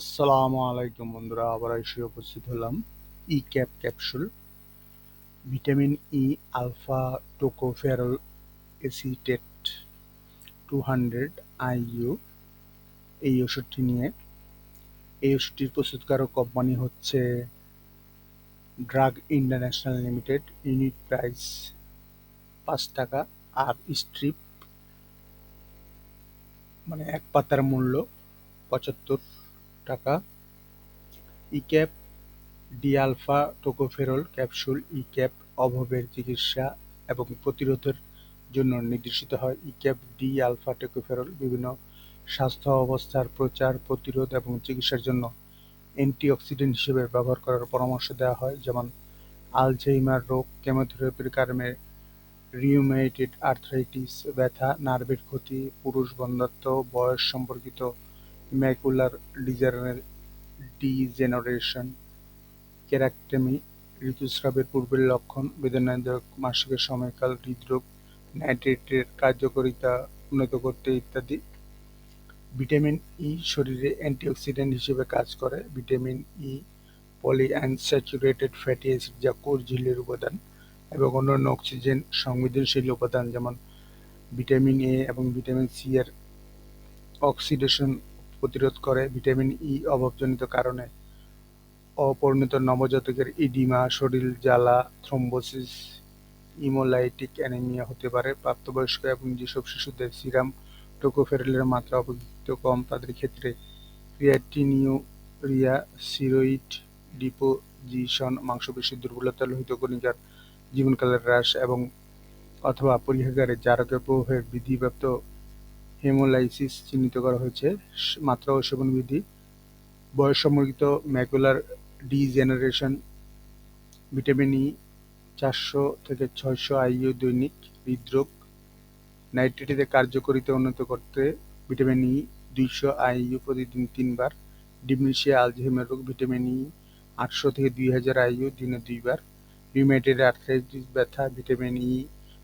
আসসালামু আলাইকুম বন্ধুরা, আবার এসে উপস্থিত হলাম E cap capsule vitamin E alpha tocopherol acetate two hundred IU এই ওষুধটি নিয়ে, এই ওষুধটির প্রস্তুতকারক কোম্পানি হচ্ছে drug international limited unit price পাঁচ টাকা আর স্ট্রিপ মানে এক পাতার মূল্য পঁচাত্তর টাকা। Ecap D alpha, tocopherol capsule Ecap অভাবের চিকিৎসা এবং প্রতিরোধের জন্য নির্দেশিত হয়। ইক্যাপ ডি আলফা টোকোফেরল বিভিন্ন স্বাস্থ্য অবস্থার প্রচার, প্রতিরোধ এবং চিকিৎসার জন্য অ্যান্টিঅক্সিডেন্ট হিসেবে ব্যবহার করার পরামর্শ দেওয়া হয়, যেমন আলঝেইমার রোগ, কেমোথেরাপির কারণে রিউমেটেড আর্থ্রাইটিস ব্যথা, নার্ভের ক্ষতি, পুরুষ বন্ধ্যত্ব, বয়স সম্পর্কিত ম্যাকুলার ডিজেনারেশন কেরাক্টেমি ঋতুস্রাবের পূর্বের লক্ষণ, বেদনাদায়ক মাসিকের সময়কাল, হৃদরোগ নাইট্রেটের কার্যকারিতা উন্নত করতে ইত্যাদি। ভিটামিন ই শরীরে অ্যান্টিঅক্সিডেন্ট হিসেবে কাজ করে। Vitamin E polyunsaturated fatty acid যা কোষ উপাদান এবং অন্যান্য অক্সিজেন সংবেদনশীল উপাদান যেমন ভিটামিন এ এবং ভিটামিন সি এর অক্সিডেশন প্রতিরোধ করে ভিটামিন ই অভাবজনিত কারণে অপরিণত নবজাতকের ইডিমা শরীর জ্বালা, থ্রম্বোসিস ইমোলাইটিক অ্যানিমিয়া হতে পারে। প্রাপ্তবয়স্ক এবং যেসব শিশুদের সিরাম, টোকোফেরলের মাত্রা অপেক্ষিত কম, তাদের ক্ষেত্রে ক্রিয়াটিনিউরিয়া, সিরোইড ডিপোজিশন মাংসপেশির দুর্বলতা, লোহিত কণিকার জীবনকালের হ্রাস এবং অথবা পরীক্ষাগারে জারকের প্রবাহের বৃদ্ধিপ্রাপ্ত হেমোলাইসিস চিহ্নিত করা হয়েছে মাত্রা ও সেবন বিধি বয়স সম্পর্কিত ম্যাকুলার ডিজেনারেশন, ভিটামিন ই চারশো থেকে ছয়শো আইইউ দৈনিক হৃদরোগ নাইট্রেটের কার্যকরিতা উন্নত করতে ভিটামিন ই দুইশো আইইউ প্রতিদিন তিনবার, ডিমেনশিয়া, আলঝেইমার রোগ ভিটামিন ই আটশো থেকে দুই হাজার আইইউ দিনে দুইবার রিউমেটেড আর্থ্রাইটিস ব্যথা ভিটামিন ই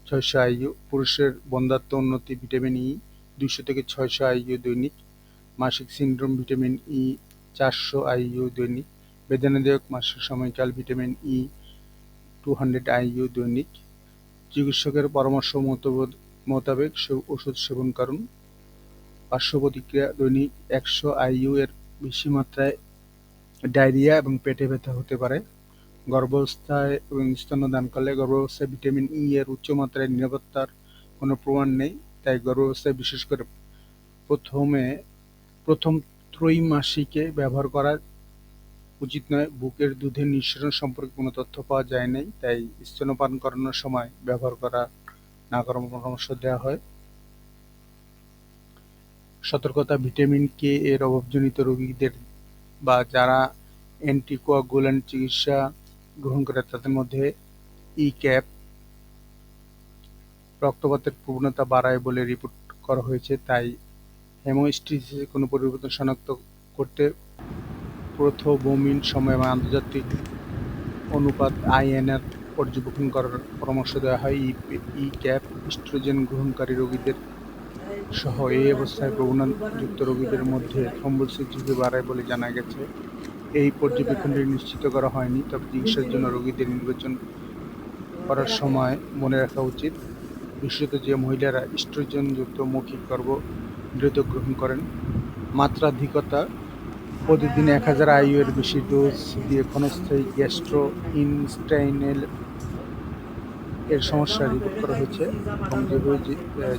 ছয়শো আইইউ পুরুষের বন্ধাত্ম উন্নতি ভিটামিন ই দুইশো থেকে ছয়শো আইইউ দৈনিক, মাসিক সিন্ড্রোম ভিটামিন ই চারশো আইইউ দৈনিক, বেদনাদায়ক মাসিক সময়কাল vitamin E two hundred IU দৈনিক। চিকিৎসকের পরামর্শ মোতাবেক ওষুধ সেবন করুন। পার্শ্ব প্রতিক্রিয়া দৈনিক একশো আইইউ এর বেশি মাত্রায় ডায়রিয়া এবং পেটে ব্যথা হতে পারে। গর্ভাবস্থায় এবং স্তন্যদান করলে গর্ভাবস্থায় ভিটামিন ই এর উচ্চ মাত্রায় নিরাপত্তার কোনো প্রমাণ নেই। তাই গর্ভাবস্থায় বিশেষ করে প্রথমে, প্রথম ত্রৈমাসিকে ব্যবহার করা উচিত নয়। বুকের দুধের নিঃসরণ সম্পর্কে কোনো তথ্য পাওয়া যায় নাই, তাই স্তন্যপান করানোর সময় ব্যবহার করা না করার পরামর্শ দেওয়া হয়। সতর্কতা, ভিটামিন কে এর অভাবজনিত রোগীদের বা যারা অ্যান্টিকোয়াগুল্যান্ট চিকিৎসা গ্রহণ করে, তাদের মধ্যে ই ক্যাপ রক্তপাতের প্রবণতা বাড়ায় বলে রিপোর্ট করা হয়েছে। তাই হেমোস্ট্যাসিসে কোনো পরিবর্তন শনাক্ত করতে প্রথবমিন সময় এবং আন্তর্জাতিক অনুপাত আইএনআর পর্যবেক্ষণ করার পরামর্শ দেওয়া হয়। ই ক্যাপ, ইস্ট্রোজেন গ্রহণকারী রোগীদের সহ এই অবস্থায় প্রবণতাযুক্ত রোগীদের মধ্যে থ্রম্বোসিস ঝুঁকি বাড়ায় বলে জানা গেছে। এই পর্যবেক্ষণটি নিশ্চিত করা হয়নি, তবে চিকিৎসার জন্য রোগীদের নির্বাচন করার সময় মনে রাখা উচিত। বিশেষত যে মহিলারা ইস্ট্রোজেনযুক্ত মৌখিক গর্ভ দ্রুত গ্রহণ করেন, মাত্রাধিকতা প্রতিদিন এক হাজার আইইউ এর বেশি ডোজ দিয়ে ক্ষণস্থায়ী গ্যাস্ট্রো ইনস্টাইনেল এর সমস্যা রিপোর্ট করা হয়েছে এবং যেভাবে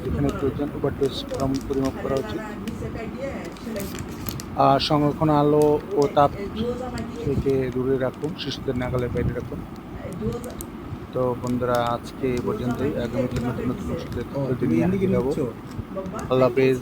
যেখানে প্রয়োজন ওভার ওভারডোজ পরিমাপ করা উচিত। সংরক্ষণ আলো ও তাপ থেকে দূরে রাখুন, শিশুদের নাগালের বাইরে রাখুন। তো বন্ধুরা আজকে এই পর্যন্তই। আগামী দিন নতুন নতুন ওষুধের নিয়ে হাজির আল্লাহ হাফেজ।